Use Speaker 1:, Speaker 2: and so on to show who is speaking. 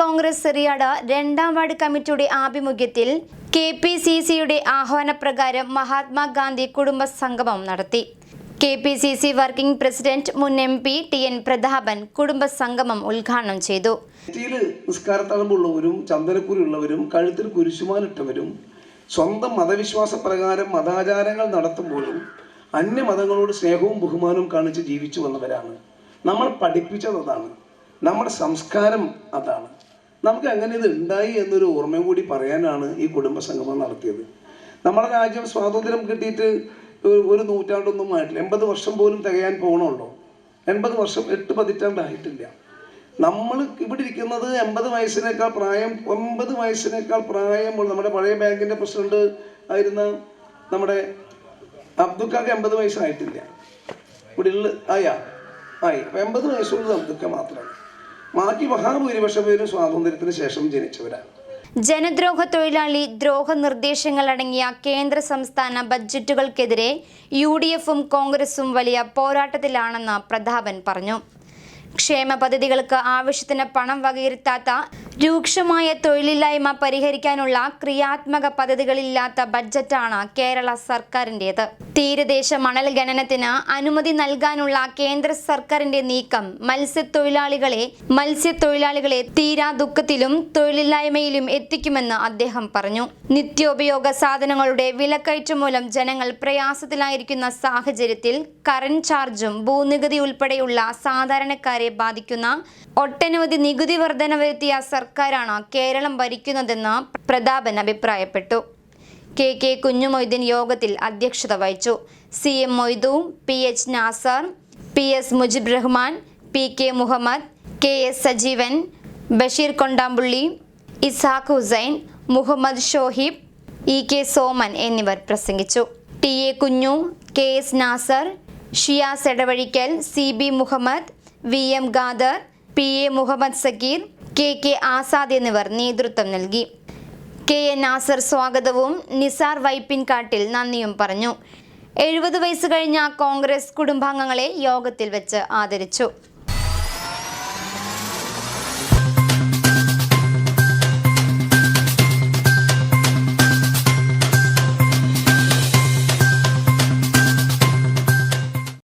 Speaker 1: കോൺഗ്രസ് സെറിയാട് രണ്ടാം വാർഡ് കമ്മിറ്റിയുടെ ആഭിമുഖ്യത്തിൽ കെ പി സി സിയുടെ ആഹ്വാനപ്രകാരം മഹാത്മാഗാന്ധി കുടുംബ സംഗമം നടത്തി. K P C C working president മുൻ M P T N Prathapan കുടുംബ സംഗമം ഉദ്ഘാടനം ചെയ്തു.
Speaker 2: നിസ്കാരത്തളമ്പുള്ളവരും ചന്ദനക്കുരുള്ളവരും കഴുത്തിൽ കുരിശുമാനിട്ടവരും സ്വന്തം മതവിശ്വാസ പ്രകാരം മതാചാരങ്ങൾ നടത്തുമ്പോഴും അന്യമതങ്ങളോട് സ്നേഹവും ബഹുമാനവും കാണിച്ച് ജീവിച്ചു വന്നവരാണ്. നമ്മൾ പഠിപ്പിച്ചത് അതാണ്. നമ്മുടെ സംസ്കാരം അതാണ്. നമുക്ക് അങ്ങനെ ഇത് ഉണ്ടായി എന്നൊരു ഓർമ്മയും കൂടി പറയാനാണ് ഈ കുടുംബ സംഗമം നടത്തിയത്. നമ്മുടെ രാജ്യം സ്വാതന്ത്ര്യം കിട്ടിയിട്ട് ഒരു- നൂറ്റാണ്ടൊന്നും ആയിട്ടില്ല. എൺപത് വർഷം പോലും തികയാൻ പോകണമല്ലോ എൺപത് വർഷം എട്ട് പതിറ്റാണ്ടായിട്ടില്ല. നമ്മൾ ഇവിടെ ഇരിക്കുന്നത് എൺപത് വയസ്സിനേക്കാൾ പ്രായം ഒമ്പത് വയസ്സിനേക്കാൾ പ്രായമുള്ള നമ്മുടെ പഴയ ബാങ്കിന്റെ പ്രസിഡന്റ് ആയിരുന്ന നമ്മുടെ അബ്ദുക്കാക്ക് എൺപത് വയസ്സായിട്ടില്ല. ഇവിടെ ഉള്ള ആയാ എൺപത് വയസ്സുള്ളത് അബ്ദുക്ക മാത്രമാണ് ബാക്കി മഹാഭൂരിപക്ഷം സ്വാതന്ത്ര്യത്തിന് ശേഷം ജനിച്ചവരാണ്.
Speaker 1: ജനദ്രോഹ തൊഴിലാളി ദ്രോഹ നിർദ്ദേശങ്ങൾ അടങ്ങിയ കേന്ദ്ര സംസ്ഥാന ബഡ്ജറ്റുകൾക്കെതിരെ യു ഡി എഫും കോൺഗ്രസും വലിയ പോരാട്ടത്തിലാണെന്ന് പ്രതാപൻ പറഞ്ഞു. ക്ഷേമ പദ്ധതികൾക്ക് ആവശ്യത്തിന് പണം വകയിരുത്താത്ത രൂക്ഷമായ തൊഴിലില്ലായ്മ പരിഹരിക്കാനുള്ള ക്രിയാത്മക പദ്ധതികളില്ലാത്ത ബഡ്ജറ്റാണ് കേരള സർക്കാരിന്റേത്. തീരദേശ മണൽ ഖനനത്തിന് അനുമതി നൽകാനുള്ള കേന്ദ്ര സർക്കാരിന്റെ നീക്കം മത്സ്യത്തൊഴിലാളികളെ മത്സ്യത്തൊഴിലാളികളെ തീരാ ദുഃഖത്തിലും തൊഴിലില്ലായ്മയിലും എത്തിക്കുമെന്ന് അദ്ദേഹം പറഞ്ഞു. നിത്യോപയോഗ സാധനങ്ങളുടെ വിലക്കയറ്റം മൂലം ജനങ്ങൾ പ്രയാസത്തിലായിരിക്കുന്ന സാഹചര്യത്തിൽ കറന്റ് ചാർജും ഭൂനികുതി ഉൾപ്പെടെയുള്ള സാധാരണക്കാരെ ബാധിക്കുന്ന ഒട്ടനവധി നികുതി വർധന വരുത്തിയ സർക്കാരാണ് കേരളം ഭരിക്കുന്നതെന്ന് പ്രതാപൻ അഭിപ്രായപ്പെട്ടു. കെ കെ കുഞ്ഞുമൊയ്തീൻ യോഗത്തിൽ അധ്യക്ഷത വഹിച്ചു. C M Moidu P H Nasar P S Mujeeb Rahman P K Muhammad K S Sajeevan Basheer Kondampully Ishaq Hussain Muhammad Shohib E K Soman എന്നിവർ പ്രസംഗിച്ചു. T A Kunju K S Nasar Shiyas Edavazhikkal C B Muhammad V M Khader P A Muhammad Sakkeer K K Azad എന്നിവർ നേതൃത്വം നൽകി. K N Nasar സ്വാഗതവും നിസാർ വൈപ്പിൻകാട്ടിൽ നന്ദിയും പറഞ്ഞു. എഴുപത് വയസ്സ് കഴിഞ്ഞ കോൺഗ്രസ് കുടുംബാംഗങ്ങളെ യോഗത്തിൽ വെച്ച് ആദരിച്ചു.